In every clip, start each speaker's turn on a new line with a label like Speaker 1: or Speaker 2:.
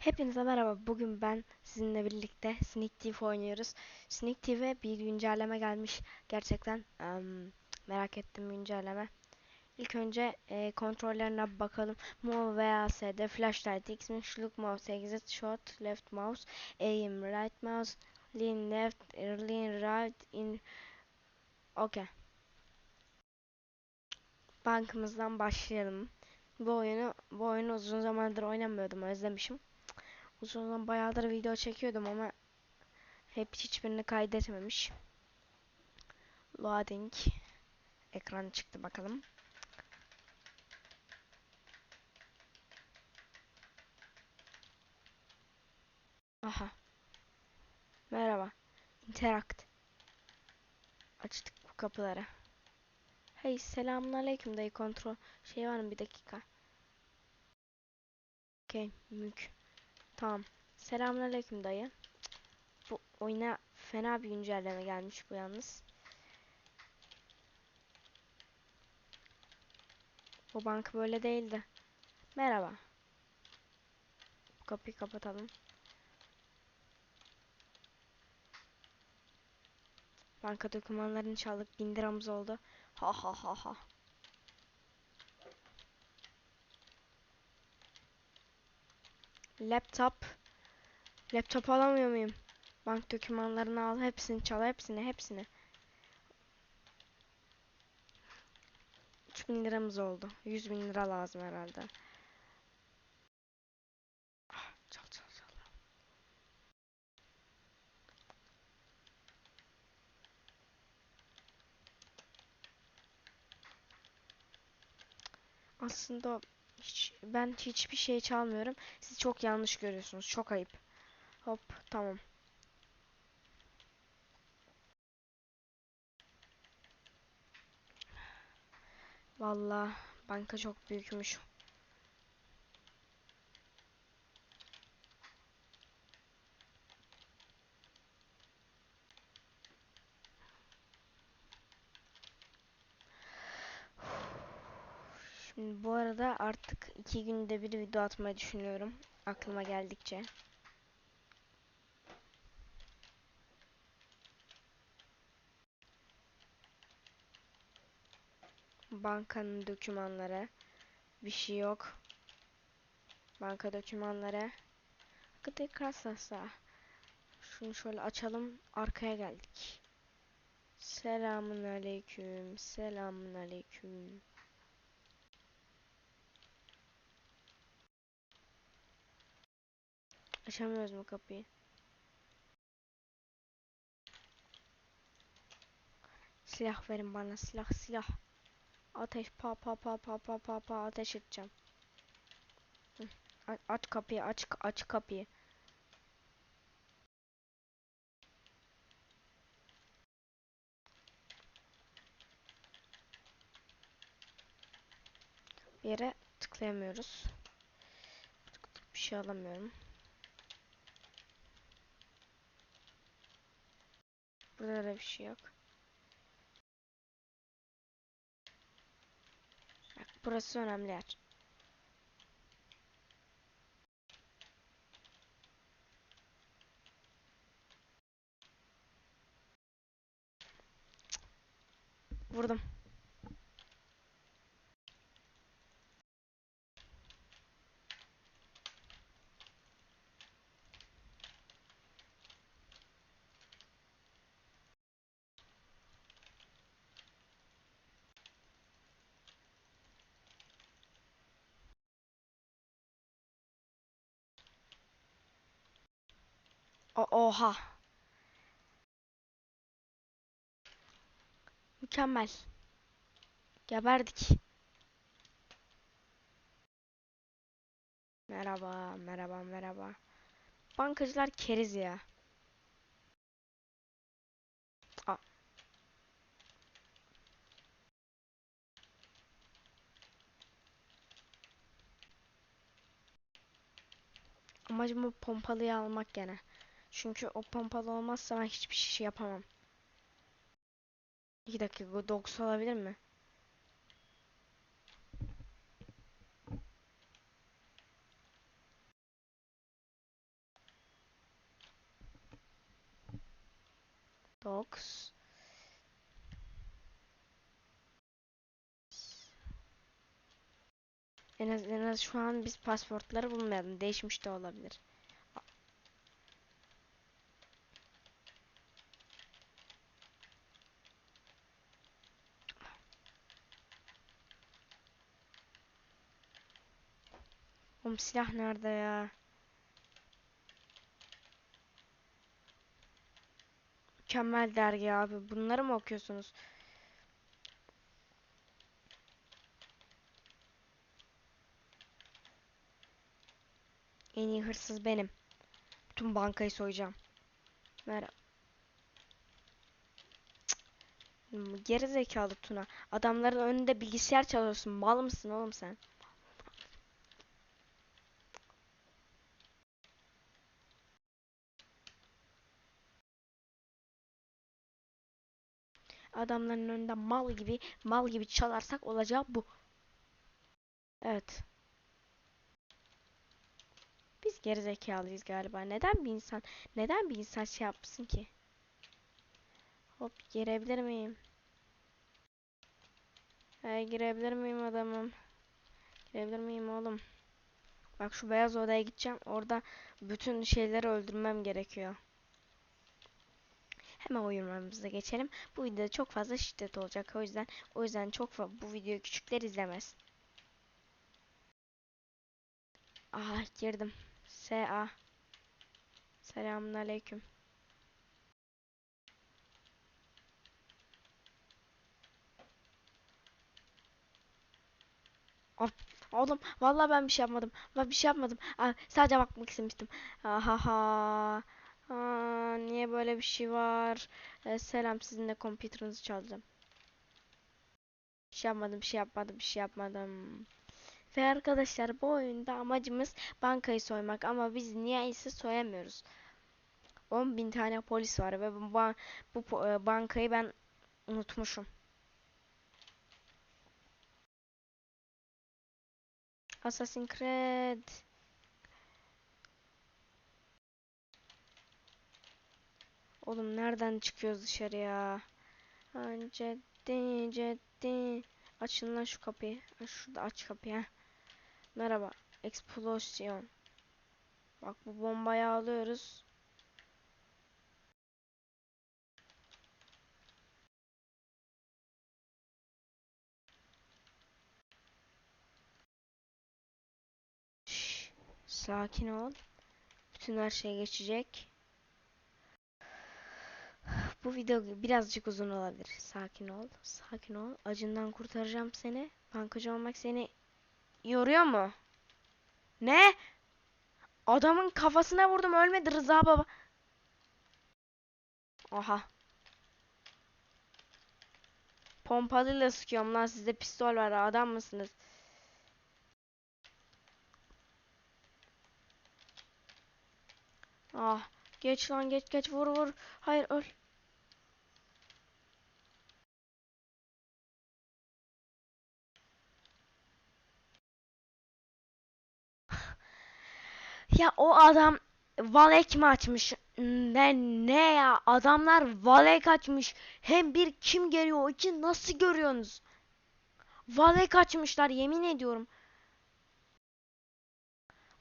Speaker 1: Hepinize merhaba. Bugün ben sizinle birlikte Sneak Thief oynuyoruz. Sneak Thief'e bir güncelleme gelmiş. Gerçekten em, merak ettim güncelleme. İlk önce e, kontrollerine bakalım. Move veya S'de Flashlight, X, Look Mouse, Exit, Shot, Left Mouse, Aim, Right Mouse, Lean Left, Lean Right, in... Okay. Bankımızdan başlayalım. Bu oyunu, bu oyunu uzun zamandır oynamıyordum. Özlemişim. Uzun zaman bayağıdır video çekiyordum ama hep hiçbirini kaydetmemiş. Loading ekran çıktı bakalım. Aha. Merhaba. Interact. Açtık bu kapıları. Hey selamun aleyküm dayı kontrol. Şey var mı bir dakika. Okey mük. Tamam. Selamun aleyküm dayı. Bu oyuna fena bir güncelleme gelmiş bu yalnız. Bu bank böyle değildi. Merhaba. Bu kapıyı kapatalım. Banka dokümanlarını çaldık. Bin liramız oldu. Ha ha ha ha. Laptop. Laptop alamıyor muyum? Bank dokümanlarını al. Hepsini çal. Hepsini. Hepsini. 3000 liramız oldu. 100 bin lira lazım herhalde. Ah, çal çal çal. Aslında hiç, ben hiçbir şey çalmıyorum. Siz çok yanlış görüyorsunuz. Çok ayıp. Hop tamam. Vallahi banka çok büyükmüş. Şimdi bu arada artık iki günde bir video atmayı düşünüyorum. Aklıma geldikçe. Bankanın dokümanları. Bir şey yok. Banka dokümanları. Gıdı kasasa. Şunu şöyle açalım. Arkaya geldik. Selamun aleyküm. Selamun aleyküm. Açamıyoruz mu kapıyı? Silah verin bana silah silah. Ateş pa pa pa pa pa pa pa ateş edeceğim. Aç kapıyı aç aç kapıyı. Bir yere tıklayamıyoruz. Tık tık bir şey alamıyorum. Burada da bir şey yok. Bak, burası önemli yer. Vurdum. Oha. Mükemmel. Geberdik. Merhaba, merhaba, merhaba. Bankacılar keriz ya. Amacım bu pompalıyı almak gene. Çünkü o pompalı olmazsa ben hiçbir şey yapamam. 2 dakika dogs olabilir mi? Dogs. En az, en az şu an biz pasportları bulmayalım. Değişmiş de olabilir. Oğlum silah nerede ya? Mükemmel dergi abi. Bunları mı okuyorsunuz? En iyi hırsız benim. Bütün bankayı soyacağım. Merhaba. Geri zekalı Tuna. Adamların önünde bilgisayar çalıyorsun. Mal mısın oğlum sen? Adamların önünde mal gibi mal gibi çalarsak olacağı bu. Evet. Biz gerizekalıyız galiba. Neden bir insan neden bir insan şey yapsın ki? Hop girebilir miyim? Hey, girebilir miyim adamım? Girebilir miyim oğlum? Bak şu beyaz odaya gideceğim. Orada bütün şeyleri öldürmem gerekiyor. Hemen oyunlarımıza geçelim. Bu videoda çok fazla şiddet olacak. O yüzden o yüzden çok bu videoyu küçükler izlemez. Aha girdim. SA. Selamun aleyküm. Oğlum vallahi ben bir şey yapmadım. Ben bir şey yapmadım. Aa, sadece bakmak istemiştim. Ahaha. Aa, niye böyle bir şey var? Ee, selam sizin de kompüterinizi çalacağım. Bir şey yapmadım, bir şey yapmadım, bir şey yapmadım. Ve arkadaşlar bu oyunda amacımız bankayı soymak ama biz niyeyse soyamıyoruz. 10 bin tane polis var ve bu, ba bu e, bankayı ben unutmuşum. Assassin's Creed. Oğlum nereden çıkıyoruz dışarıya? Ceddi ceddi. Açın lan şu kapıyı. Şurada aç kapıyı. Merhaba. Eksplosyon. Bak bu bombayı alıyoruz. Şş, sakin ol. Bütün her şey geçecek. Bu video birazcık uzun olabilir. Sakin ol. Sakin ol. Acından kurtaracağım seni. Bankacı olmak seni yoruyor mu? Ne? Adamın kafasına vurdum ölmedi Rıza baba. Aha. Pompalıyla sıkıyorum lan sizde pistol var adam mısınız? Ah geç lan geç geç vur vur. Hayır öl. Ya o adam Valek mi açmış? Ne ne ya? Adamlar Valek açmış. Hem bir kim geliyor? iki nasıl görüyorsunuz? Valek açmışlar yemin ediyorum.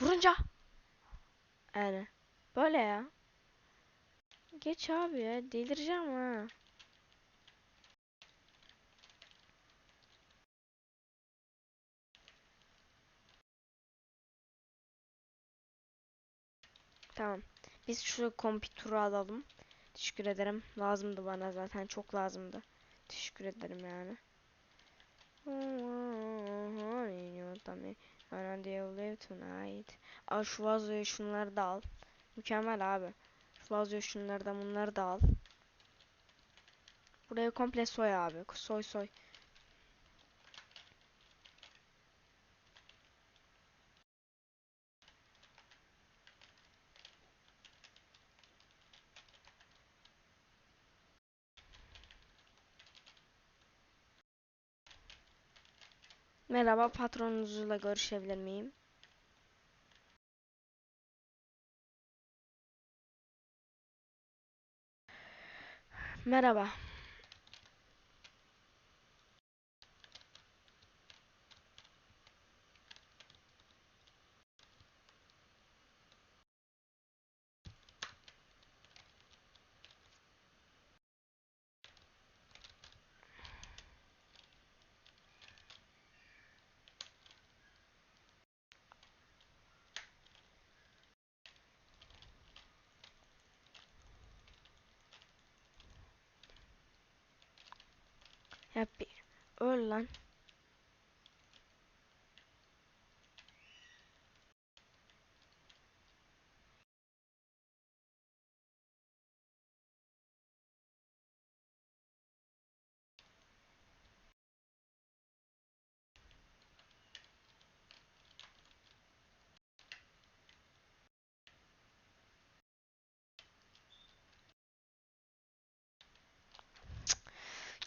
Speaker 1: Vurunca. Yani. Böyle ya. Geç abi ya. Delireceğim ha. Tamam. Biz şu kompütürü alalım. Teşekkür ederim. Lazımdı bana zaten. Çok lazımdı. Teşekkür ederim yani. tonight. Al şu vazoyu şunları da al. Mükemmel abi. Şu vazoyu şunları da bunları da al. Burayı komple soy abi. Soy soy. Merhaba patronunuzla görüşebilir miyim? Merhaba. Lan.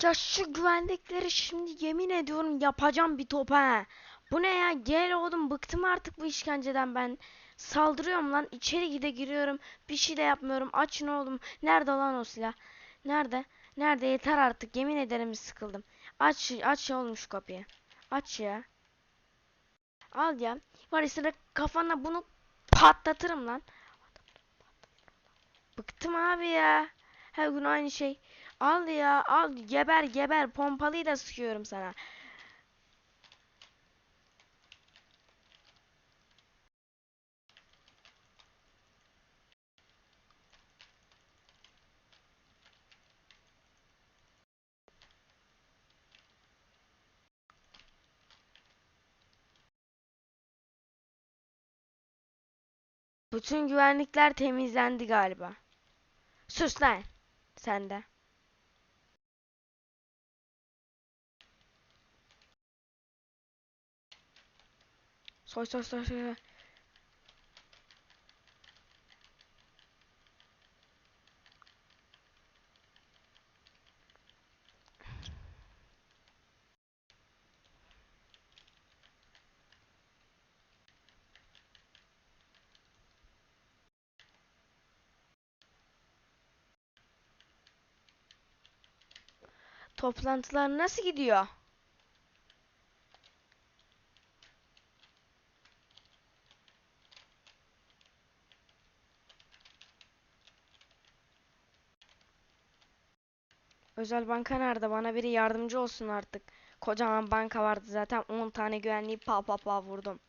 Speaker 1: Ya şu güvenlikleri şimdi yemin ediyorum yapacağım bir top ha. Bu ne ya? Gel oğlum bıktım artık bu işkenceden ben. Saldırıyorum lan içeri gide giriyorum. Bir şey de yapmıyorum. Açın oğlum. Nerede lan o silah? Nerede? Nerede? Yeter artık. Yemin ederim sıkıldım. Aç aç oğlum şu kapıyı. Aç ya. Al ya. Var sana kafana bunu patlatırım lan. Bıktım abi ya. Her gün aynı şey. Al ya al geber geber pompalıyı da sıkıyorum sana. Bütün güvenlikler temizlendi galiba. Sus lan. Sen de. Soy soy soy soy. Toplantılar nasıl gidiyor? Özel banka nerede? Bana biri yardımcı olsun artık. Kocaman banka vardı zaten 10 tane güvenliği pa pa pa vurdum.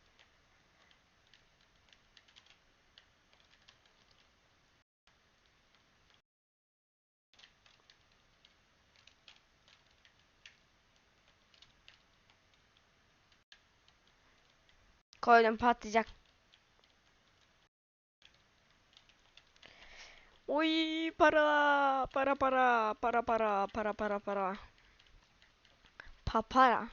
Speaker 1: Koydum patlayacak. Oy para para para para para para para para. Papara.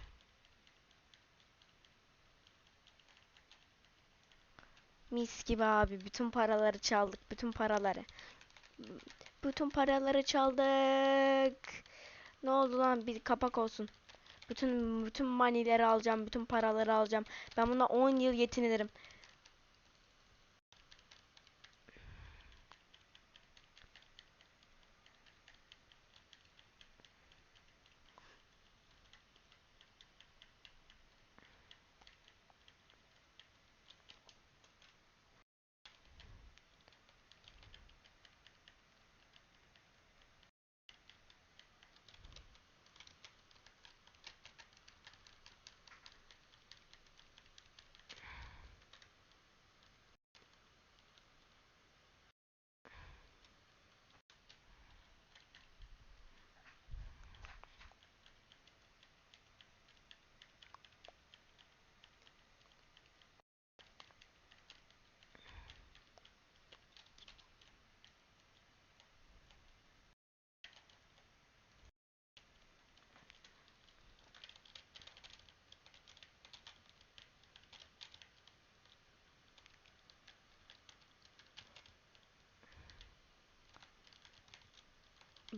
Speaker 1: Mis gibi abi bütün paraları çaldık bütün paraları. Bütün paraları çaldık. Ne oldu lan bir kapak olsun. Bütün bütün manileri alacağım, bütün paraları alacağım. Ben buna 10 yıl yetinirim.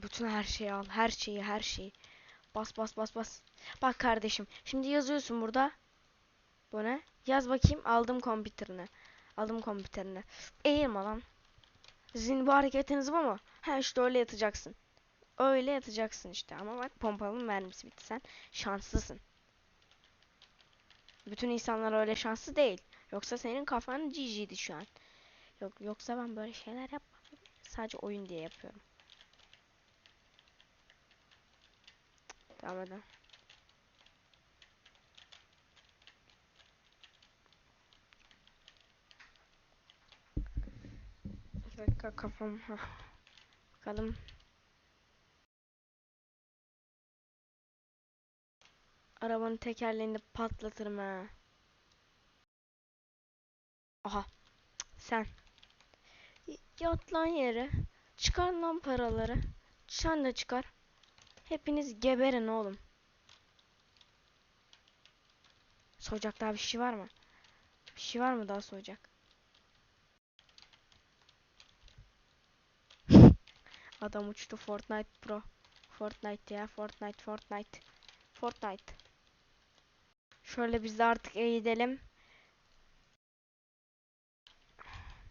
Speaker 1: Bütün her şeyi al. Her şeyi, her şeyi. Bas bas bas bas. Bak kardeşim. Şimdi yazıyorsun burada. Bu ne? Yaz bakayım. Aldım kompüterine. Aldım kompüterine. Eğilme lan. Sizin bu hareketiniz bu mu? Ha işte öyle yatacaksın. öyle yatacaksın işte. Ama bak pompalının mermisi bitti. Sen şanslısın. Bütün insanlar öyle şanslı değil. Yoksa senin kafan GG'di şu an. Yok yoksa ben böyle şeyler yapmam. Sadece oyun diye yapıyorum. Devam edelim. İki dakika kafam. Bakalım. Arabanın tekerleğini patlatırım ha. Aha. Sen. Yat lan yere. Çıkar lan paraları. Sen de çıkar. Hepiniz geberin oğlum. Soyacak daha bir şey var mı? Bir şey var mı daha soyacak? Adam uçtu Fortnite Pro. Fortnite ya Fortnite Fortnite. Fortnite. Şöyle biz de artık eğidelim.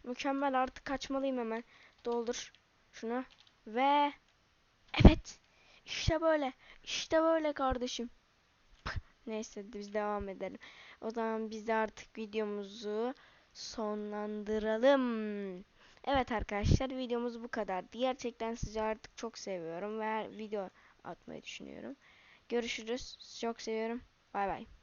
Speaker 1: Mükemmel artık kaçmalıyım hemen. Doldur şunu. Ve evet. İşte böyle. İşte böyle kardeşim. Neyse biz devam edelim. O zaman biz artık videomuzu sonlandıralım. Evet arkadaşlar videomuz bu kadardı. Gerçekten sizi artık çok seviyorum ve video atmayı düşünüyorum. Görüşürüz. Çok seviyorum. Bay bay.